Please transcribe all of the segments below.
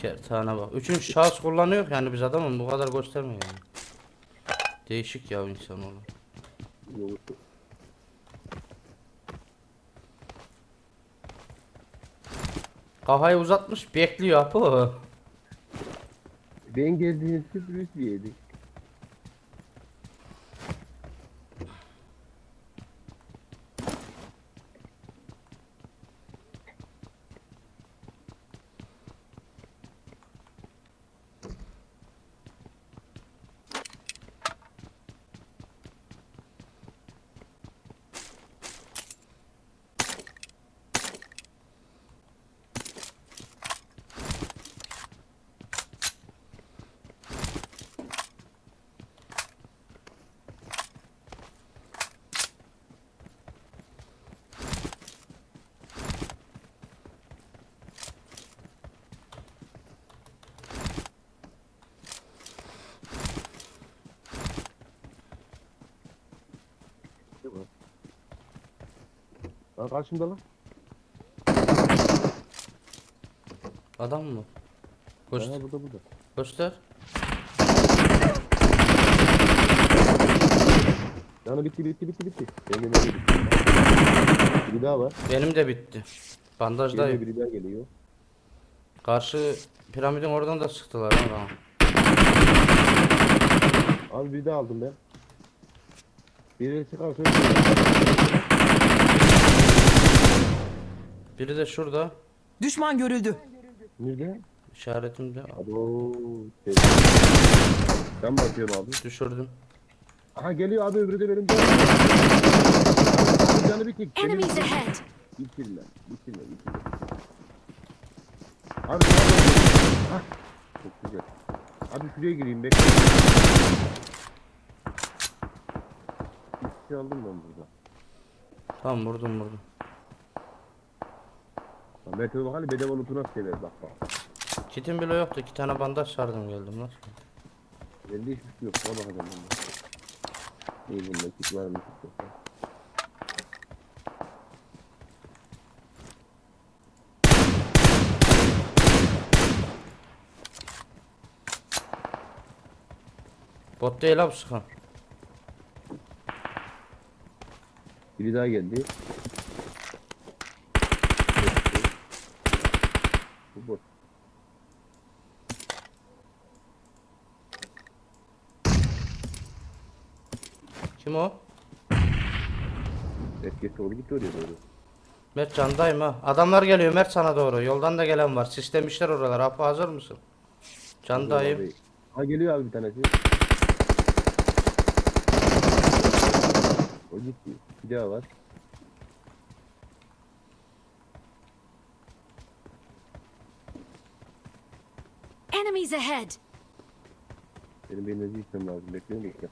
Kertane bak. Üçüncü şahıs kullanıyor yani biz adamın bu kadar göstermiyor yani. Değişik ya insan oğlum. Kafayı uzatmış bekliyor apı. Ben geldiğinizde sürpriz yedik. Ne var? Lan karşımda lan. Adam mı? Göster. Ha burada burada. Göster. Canı bitti bitti bitti bitti. Benim de bitti. Biri daha var. Benim de bitti. Bandajdayım. biri daha geliyor. Karşı piramidin oradan da sıktılar ha bana. Abi bir daha aldım ben. Birisi kalsın. Biri de şurada. Düşman görüldü. Nerede? İşaretimde Abo. Şey. Ben bakıyorum abi. düşürdüm. Aha geliyor abi öbürü de benim canım. Abi canı bitik. Enemies ahead! bitirme. Bitirme bitirme. Abi. Hah. Çok güzel. Abi şuraya gireyim bekle. Bir şey aldım ben burada. Tamam vurdum vurdum. Lan Mert'e bak hani bedava loot'u nasıl sever bak bak. Kitim bile yoktu. İki tane bandaj sardım geldim lan. Bende hiçbir şey yok. Ona bakacağım ben. İyi bunda kit var mı kit yok. Bot değil abi sıkan. Biri daha geldi. Bu. Kim o? Etkisi doğru gitti oraya doğru. Mert candayım ha. Adamlar geliyor Mert sana doğru. Yoldan da gelen var. Sistemişler oralar. Apo hazır mısın? Candayım. Ha geliyor abi bir tanesi. O gitti. Bir daha var. Enemies ahead! Benim benim gitmem lazım. Bekleyin bekle.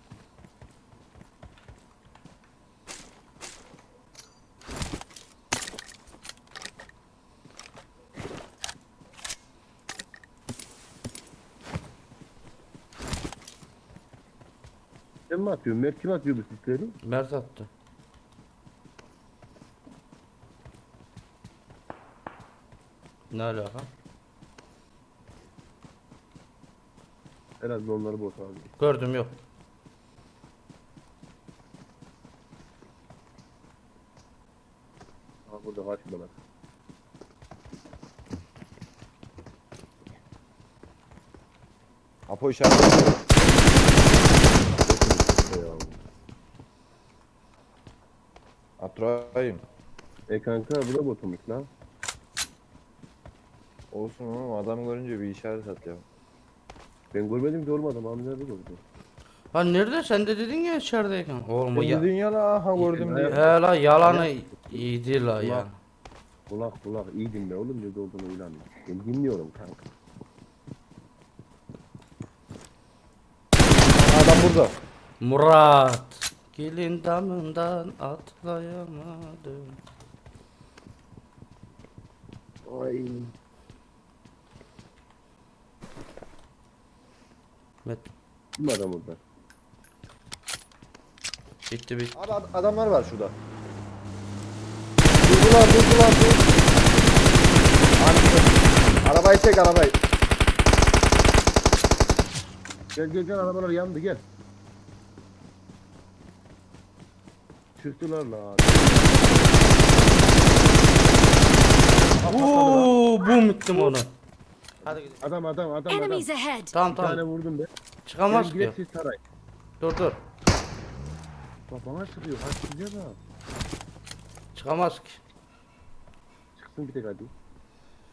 Sen mi atıyorsun? Mert kim atıyor bu sisleri? Mert attı. Ne alaka? Herhalde onları bot abi. Gördüm yok. Ha burada karşımdalar. Apo işaret. Atrayım. E kanka bu da botummuş lan. Olsun oğlum adam görünce bir işaret at ya. Ben görmedim ki abi nerede gördü? Ha nerede? Sen de dedin ya içerideyken. Oğlum bu ya. dedin ya la ha gördüm diye. He la yalanı iyiydi la ya. Kulak kulak iyi dinle oğlum nerede olduğunu ilan. Ben dinliyorum kanka. Adam burada. Murat. Gelin damından atlayamadım. Ay. Met Kim adam orada? bitti bitti. Abi ad- adamlar var şurada. Durdular durdular dur. Abi, arabayı çek arabayı. Gel gel gel arabalar yandı gel. Çıktılar la. Uuu bum bittim onu. Hadi gidelim. Adam adam adam adam. Enemies ahead! Tamam Bir tane tamam. vurdum be. Çıkamaz Gel ki. gidelim siz saray. Dur dur. Bak bana sıkıyor. Kaç gidiyor da. Çıkamaz ki. Çıksın bir tek hadi.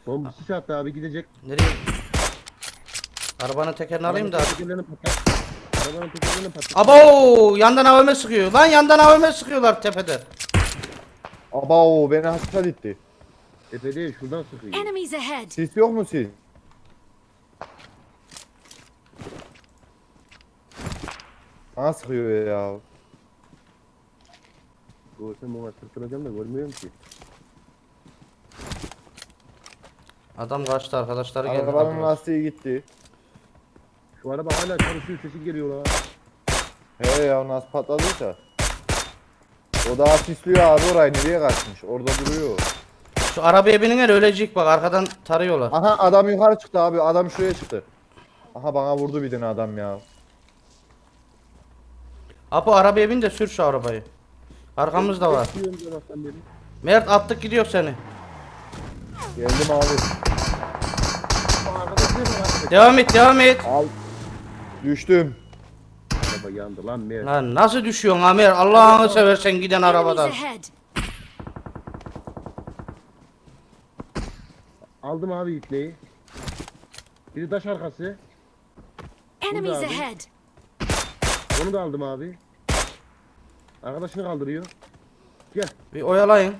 Bomba sis attı abi gidecek. Nereye? Arabanın tekerini alayım da. Arabanın tekerlerini patlat. Arabanın tekerlerini patlat. Abo yandan AVM sıkıyor. Lan yandan AVM sıkıyorlar tepede. Aba beni hasret etti. Tepe değil şuradan sıkıyor. Enemies ahead! Sis yok mu sis? Bana sıkıyor ya. Görsem ona sırtlanacağım da görmüyorum ki. Adam kaçtı arkadaşları geldi. Arabanın Hadi. lastiği gitti. Şu araba hala çalışıyor sesi geliyor la. He ya nasıl patladıysa. O daha sisliyor abi orayı nereye kaçmış? Orada duruyor. Şu arabaya binin ölecek bak arkadan tarıyorlar. Aha adam yukarı çıktı abi. Adam şuraya çıktı. Aha bana vurdu bir tane adam ya. Apo arabaya bin de sür şu arabayı. Arkamızda var. Bekliyorum. Mert attık gidiyor seni. Geldim abi. Arkadaş? Devam et devam et. Al. Düştüm. Araba yandı lan mer. Lan nasıl düşüyorsun Amer? Allah'ını seversen giden arabadan. ahead! Aldım abi ipneyi. Biri taş arkası. Enemies abi. ahead! Onu da aldım abi. Arkadaşını kaldırıyor. Gel. Bir oyalayın.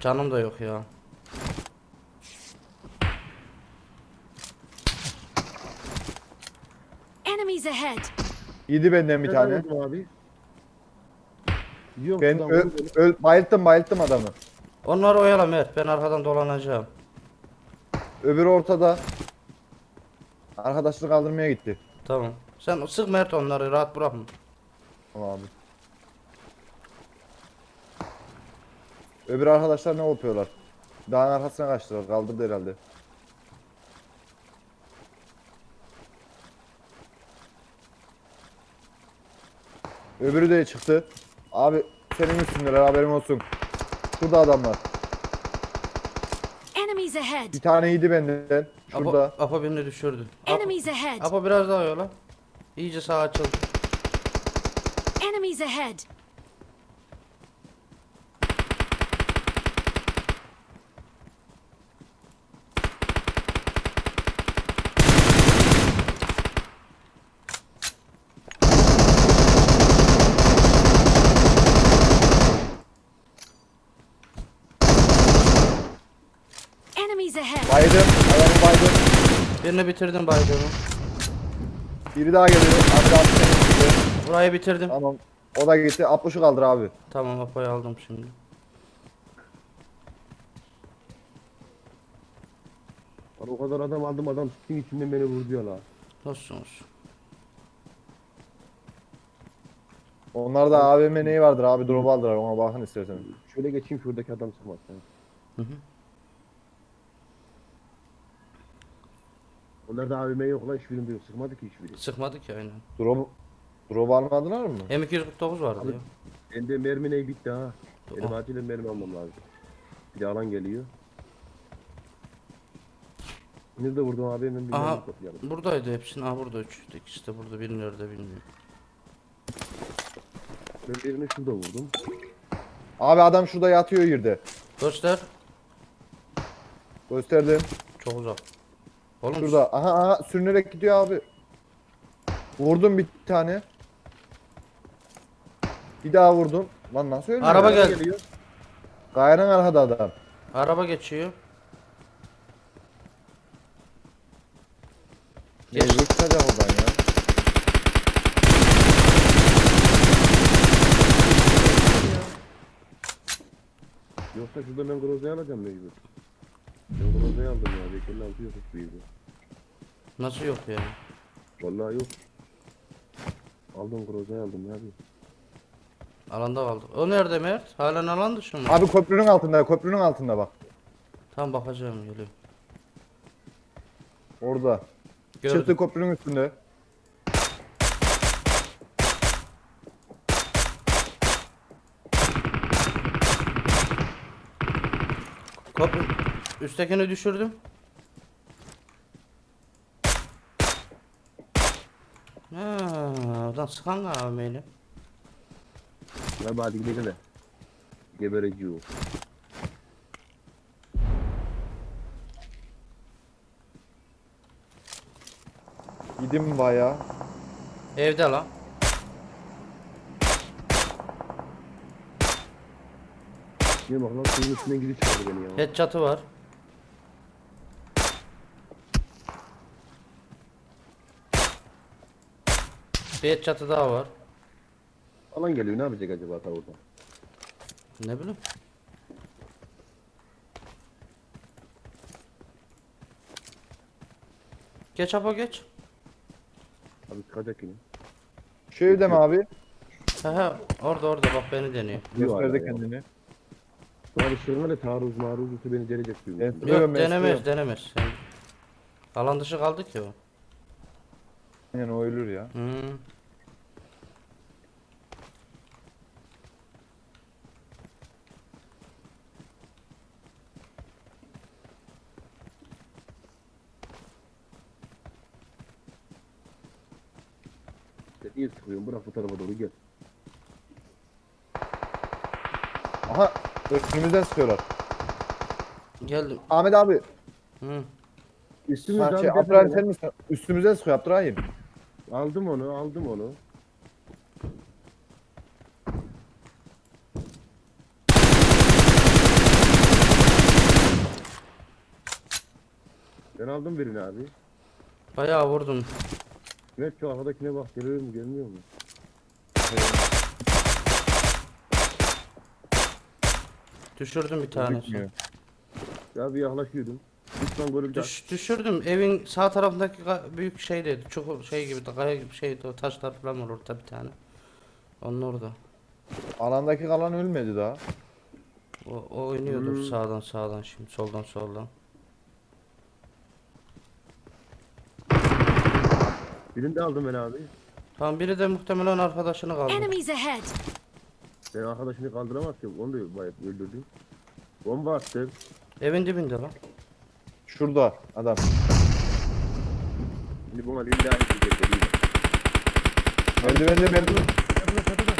Canım da yok ya. Enemies ahead! Yedi benden bir tane. vurdum abi. Yok Ben lan, öl, vurdum. öl, bayılttım bayılttım adamı. Onları oyala Mert. Ben arkadan dolanacağım. Öbürü ortada. Arkadaşını kaldırmaya gitti. Tamam. Sen sık Mert onları rahat bırakma. Tamam abi. Öbür arkadaşlar ne yapıyorlar? Dağın arkasına kaçtılar. Kaldırdı herhalde. Öbürü de çıktı. Abi senin üstündeler haberin olsun. Şurada adamlar. Enemies ahead! Bir tane yedi benden. Apo, Şurada. Apo birini düşürdü. Apo, Enemies ahead! Apo biraz daha yola. İyice sağa açıldı. Enemies ahead! Enemies ahead! Baydım. Adamı baydım. Birini bitirdim baydığımı. Biri daha geliyor. Abi daha bir. Burayı bitirdim. Tamam. O da gitti. Apuşu kaldır abi. Tamam Apo'yu aldım şimdi. Lan o kadar adam aldım adam sisin içinden beni vurdu ya la. Olsun. Onlarda AVM neyi vardır abi drop aldılar ona bakın isterseniz. Şöyle geçeyim şuradaki adam sıkmaz. ya. Hı hı. Onlarda AVM yok lan hiçbirinde yok. Sıkmadı ki hiçbiri. Sıkmadı ki aynen. Drop drop almadılar mı? M249 vardı Abi- ya. Bende mermi ne bitti ha. Benim Oh. acilen mermi almam lazım. Bir de alan geliyor. Nerede vurdum abi hemen bir Aha mermi toplayalım. buradaydı hepsinin. Aha burada üç. İkisi de burada biri nerede bilmiyorum. Ben birini şurada vurdum. Abi adam şurada yatıyor yerde. Göster. Gösterdim. Çok uzak. Oğlum Şurada. Aha aha sürünerek gidiyor abi. Vurdum bir tane. Bir daha vurdum. Lan nasıl ölmüyor? Araba gel- geliyor. Kayanın arkada adam. araba geçiyor. Ne çıkacak oradan ya. Yoksa şurada ben Groza'yı alacağım mecbur. Groza'yı aldım ya. Bekelin altı yok hiçbir. Nasıl yok ya? Vallahi yok. Aldım Groza'yı aldım ya abi. Alanda kaldı. O nerede Mert? Halen alan dışı mı? Abi köprünün altında köprünün altında bak. Tam bakacağım geliyor. Orada. Gördüm. Çıktı köprünün üstünde. Kopya. Üsttekini düşürdüm. Ha, oradan sıkan abi Abi hadi gidelim de. Gebereciyor. Gidim baya. Evde lan. Niye bak lan suyun üstünden gidip çıkardı beni ya. Headshot'ı var. Bir headshot'ı daha var. Alan geliyor ne yapacak acaba ta orada? Ne bileyim. Geç apa geç. Abi çıkacak yine. Şu evde mi abi? He he orada orada bak beni deniyor. Gösterdi kendini. Abi ışığına da taarruz maruz beni delecek suyun Evet. Yok, denemez denemez. Alan dışı kaldı ki o. Yani o ölür ya. Hmm. Niye sıkıyorsun? Bırak bu tarafa doğru gel. Aha önümüzden sıkıyorlar. Geldim. Ahmet abi. Hı. Üstümüzden şey, Abdurrahim sen misin? Üstümüzden sıkıyor Abdurrahim. Aldım onu, aldım onu. Ben aldım birini abi. Bayağı vurdum. Evet şu arkadakine bak geliyor mu gelmiyor mu? Düşürdüm bir tanesini. Ya bir yaklaşıyordum. Lütfen görüldü. Düş, düşürdüm. Evin sağ tarafındaki büyük şeydeydi. Çukur şey gibi de kaya gibi şeydi. O taşlar falan var orada bir tane. Onun orada. Alandaki kalan ölmedi daha. O, o oynuyordur Hmm. sağdan sağdan şimdi soldan soldan. Birini de aldım ben abi. Tamam biri de muhtemelen arkadaşını kaldı. Enemies ahead! Ben arkadaşını kaldıramaz ki. Onu da bayağı öldürdüm. Bomba attım. Evin dibinde lan. Şurada adam. Şimdi buna lillahi değil. Merdivende merdiven. Çatıda çatıda.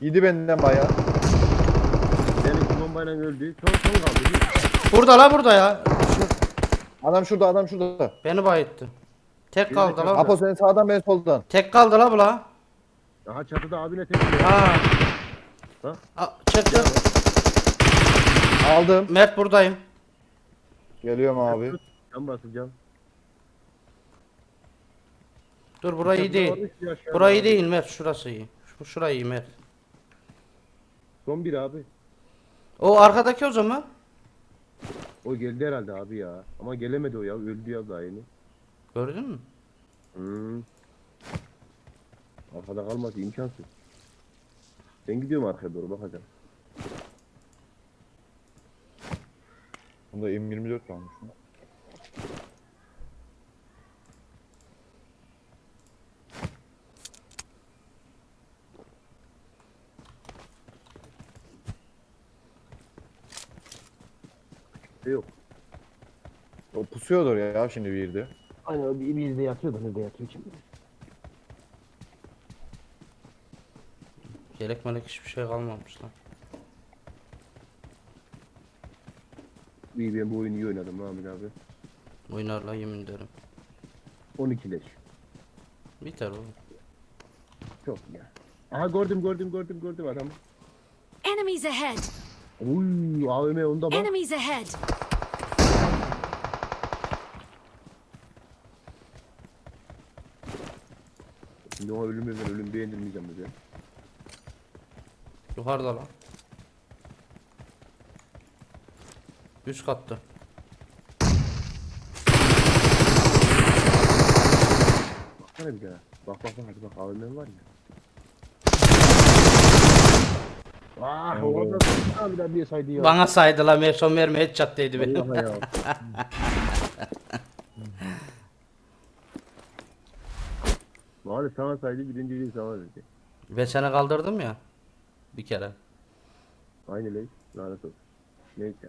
Yedi benden baya. Benim bu bombayla öldü. Son son kaldı. Bir. Burada la burada ya. Adam şurada adam şurada. Beni bayıttı. Tek kaldı la. Apo sen sağdan ben soldan. Tek kaldı la bu la. Aha çatıda abine tek ya. Ha. Ha? A, çek çek. Aldım. Mert buradayım. Geliyorum abi. Can basacağım. Dur burayı iyi değil. aşağıda Burayı abi. değil Mert şurası iyi. Şu, şurayı iyi Mert. Son bir abi. O arkadaki o zaman. O geldi herhalde abi ya. Ama gelemedi o ya. Öldü ya daha yeni. Gördün mü? Hmm. Arkada kalması imkansız. Ben gidiyorum arkaya doğru bakacağım. Bunda M24 kalmış. mı? Şey yok. O pusuyordur ya şimdi bir yerde. Aynen bir, bir de yatıyor da nerede yatıyor kim Yelek melek hiçbir şey kalmamış lan. İyi ben bu oyunu iyi oynadım Mahmut abi. Oynarla yemin ederim. 12 leş. Biter oğlum. Çok ya. Aha gördüm gördüm gördüm gördüm adam. Enemies ahead! Uy AVM onda bak. Enemies ahead! Şimdi o ölümü ben ölüm beğendirmeyeceğim bize. Yukarıda lan. Üst katta. Baksana bir daha. Bak bak bak hadi bak AVM var ya. Ah o kadar abi daha bir saydı ya. Bana saydı la mer son mermi headshot değdi benim. Vallahi ya. Maalesef sana saydı birinciliği sana verdi. Ben seni kaldırdım ya. Bir kere. Aynı ley. Lanet olsun. Neyse.